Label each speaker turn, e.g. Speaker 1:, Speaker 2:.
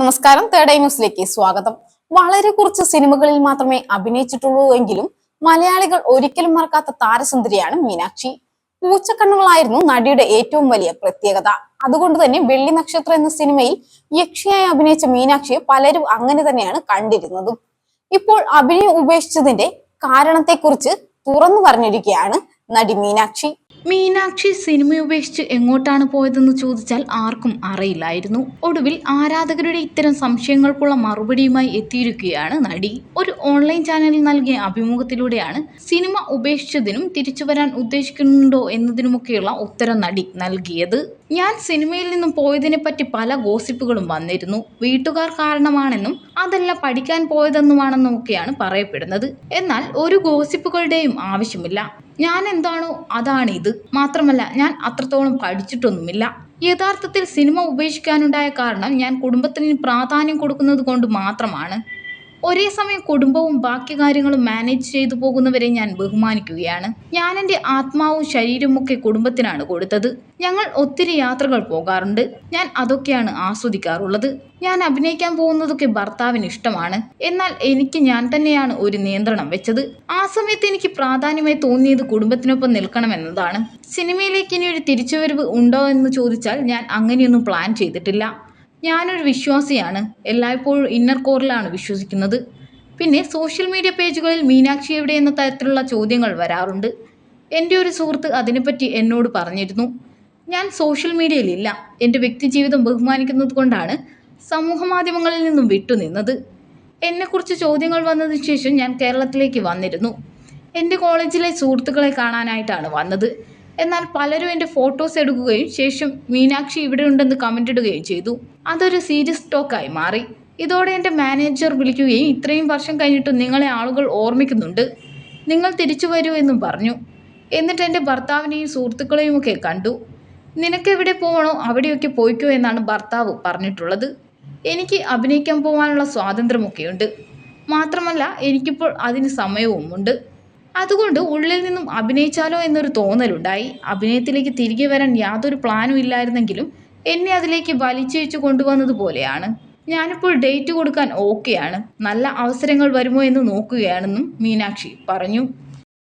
Speaker 1: നമസ്കാരം. തേർഡ് ന്യൂസിലേക്ക് സ്വാഗതം. വളരെ കുറച്ച് സിനിമകളിൽ മാത്രമേ അഭിനയിച്ചിട്ടുള്ളൂ എങ്കിലും മലയാളികൾ ഒരിക്കലും മറക്കാത്ത താരസുന്ദരിയാണ് മീനാക്ഷി. പൂച്ചക്കണ്ണുകളായിരുന്നു നടിയുടെ ഏറ്റവും വലിയ പ്രത്യേകത. അതുകൊണ്ട് തന്നെ വെള്ളി നക്ഷത്രം എന്ന സിനിമയിൽ യക്ഷിയായി അഭിനയിച്ച മീനാക്ഷിയെ പലരും അങ്ങനെ തന്നെയാണ് കണ്ടിരുന്നതും. ഇപ്പോൾ അഭിനയം ഉപേക്ഷിച്ചതിന്റെ കാരണത്തെക്കുറിച്ച് തുറന്നു പറഞ്ഞിരിക്കുകയാണ് നടി മീനാക്ഷി.
Speaker 2: മീനാക്ഷി സിനിമ ഉപേക്ഷിച്ച് എങ്ങോട്ടാണ് പോയതെന്ന് ചോദിച്ചാൽ ആർക്കും അറിയില്ലായിരുന്നു. ഒടുവിൽ ആരാധകരുടെ ഇത്തരം സംശയങ്ങൾക്കുള്ള മറുപടിയുമായി എത്തിയിരിക്കുകയാണ് നടി. ഒരു ഓൺലൈൻ ചാനലിൽ നൽകിയ അഭിമുഖത്തിലൂടെയാണ് സിനിമ ഉപേക്ഷിച്ചതിനും തിരിച്ചു വരാൻ ഉദ്ദേശിക്കുന്നുണ്ടോ എന്നതിനുമൊക്കെയുള്ള ഉത്തരം നടി നൽകിയത്. ഞാൻ സിനിമയിൽ നിന്നും പോയതിനെ പറ്റി പല ഗോസിപ്പുകളും വന്നിരുന്നു. വീട്ടുകാർ കാരണമാണെന്നും അതല്ല പഠിക്കാൻ പോയതെന്നുമാണെന്നൊക്കെയാണ് പറയപ്പെടുന്നത്. എന്നാൽ ഒരു ഗോസിപ്പുകളുടെയും ആവശ്യമില്ല. ഞാൻ എന്താണോ അതാണ് ഇത് മാത്രമല്ല ഞാൻ അത്രത്തോളം പഠിച്ചിട്ടൊന്നുമില്ല. യഥാർത്ഥത്തിൽ സിനിമ ഉപേക്ഷിക്കാനുണ്ടായ കാരണം ഞാൻ കുടുംബത്തിന് പ്രാധാന്യം കൊടുക്കുന്നത് കൊണ്ട് മാത്രമാണ്. ഒരേ സമയം കുടുംബവും ബാക്കി കാര്യങ്ങളും മാനേജ് ചെയ്തു പോകുന്നവരെ ഞാൻ ബഹുമാനിക്കുകയാണ്. ഞാൻ എന്റെ ആത്മാവും ശരീരവും ഒക്കെ കുടുംബത്തിനാണ് കൊടുത്തത്. ഞങ്ങൾ ഒത്തിരി യാത്രകൾ പോകാറുണ്ട്. ഞാൻ അതൊക്കെയാണ് ആസ്വദിക്കാറുള്ളത്. ഞാൻ അഭിനയിക്കാൻ പോകുന്നതൊക്കെ ഭർത്താവിന് ഇഷ്ടമാണ്. എന്നാൽ എനിക്ക് ഞാൻ തന്നെയാണ് ഒരു നിയന്ത്രണം വെച്ചത്. ആ സമയത്ത് എനിക്ക് പ്രാധാന്യമായി തോന്നിയത് കുടുംബത്തിനൊപ്പം നിൽക്കണമെന്നതാണ് സിനിമയിലേക്ക് ഇനി ഒരു തിരിച്ചുവരവ് ഉണ്ടോ എന്ന് ചോദിച്ചാൽ ഞാൻ അങ്ങനെയൊന്നും പ്ലാൻ ചെയ്തിട്ടില്ല. ഞാനൊരു വിശ്വാസിയാണ്. എല്ലായ്പ്പോഴും ഇന്നർ കോറിലാണ് വിശ്വസിക്കുന്നത്. പിന്നെ സോഷ്യൽ മീഡിയ പേജുകളിൽ മീനാക്ഷി എവിടെ എന്ന തരത്തിലുള്ള ചോദ്യങ്ങൾ വരാറുണ്ട്. എന്റെ ഒരു സുഹൃത്ത് അതിനെപ്പറ്റി എന്നോട് പറഞ്ഞിരുന്നു. ഞാൻ സോഷ്യൽ മീഡിയയിലില്ല എന്റെ വ്യക്തിജീവിതം ബഹുമാനിക്കുന്നത് കൊണ്ടാണ് സമൂഹ മാധ്യമങ്ങളിൽ നിന്നും വിട്ടുനിന്നത് എന്നെക്കുറിച്ച് ചോദ്യങ്ങൾ വന്നതിന് ശേഷം ഞാൻ കേരളത്തിലേക്ക് വന്നിരുന്നു. എന്റെ കോളേജിലെ സുഹൃത്തുക്കളെ കാണാനായിട്ടാണ് വന്നത്. എന്നാൽ പലരും എന്റെ ഫോട്ടോസ് എടുക്കുകയും ശേഷം മീനാക്ഷി ഇവിടെ ഉണ്ടെന്ന് കമന്റ് ഇടുകയും ചെയ്തു. അതൊരു സീരിയസ് ടോക്കായി മാറി. ഇതോടെ എന്റെ മാനേജർ വിളിക്കുകയും ഇത്രയും വർഷം കഴിഞ്ഞിട്ടും നിങ്ങളെ ആളുകൾ ഓർമ്മിക്കുന്നുണ്ട്. നിങ്ങൾ തിരിച്ചു വരൂ എന്നും പറഞ്ഞു. എന്നിട്ട് എന്റെ ഭർത്താവിനെയും സുഹൃത്തുക്കളെയും ഒക്കെ കണ്ടു. നിനക്ക് എവിടെ പോകണോ അവിടെയൊക്കെ പോയിക്കോ എന്നാണ് ഭർത്താവ് പറഞ്ഞിട്ടുള്ളത്. എനിക്ക് അഭിനയിക്കാൻ പോകാനുള്ള സ്വാതന്ത്ര്യമൊക്കെയുണ്ട്. മാത്രമല്ല എനിക്കിപ്പോൾ അതിന് സമയവുമുണ്ട്. അതുകൊണ്ട് ഉള്ളിൽ നിന്നും അഭിനയിച്ചാലോ എന്നൊരു തോന്നലുണ്ടായി. അഭിനയത്തിലേക്ക് തിരികെ വരാൻ യാതൊരു പ്ലാനും ഇല്ലായിരുന്നെങ്കിലും എന്നെ അതിലേക്ക് വലിച്ചയച്ചു കൊണ്ടുവന്നതുപോലെയാണ് ഞാനിപ്പോൾ ഡേറ്റ് കൊടുക്കാൻ ഓക്കെയാണ്. നല്ല അവസരങ്ങൾ വരുമോ എന്ന് നോക്കുകയാണെന്നും മീനാക്ഷി പറഞ്ഞു.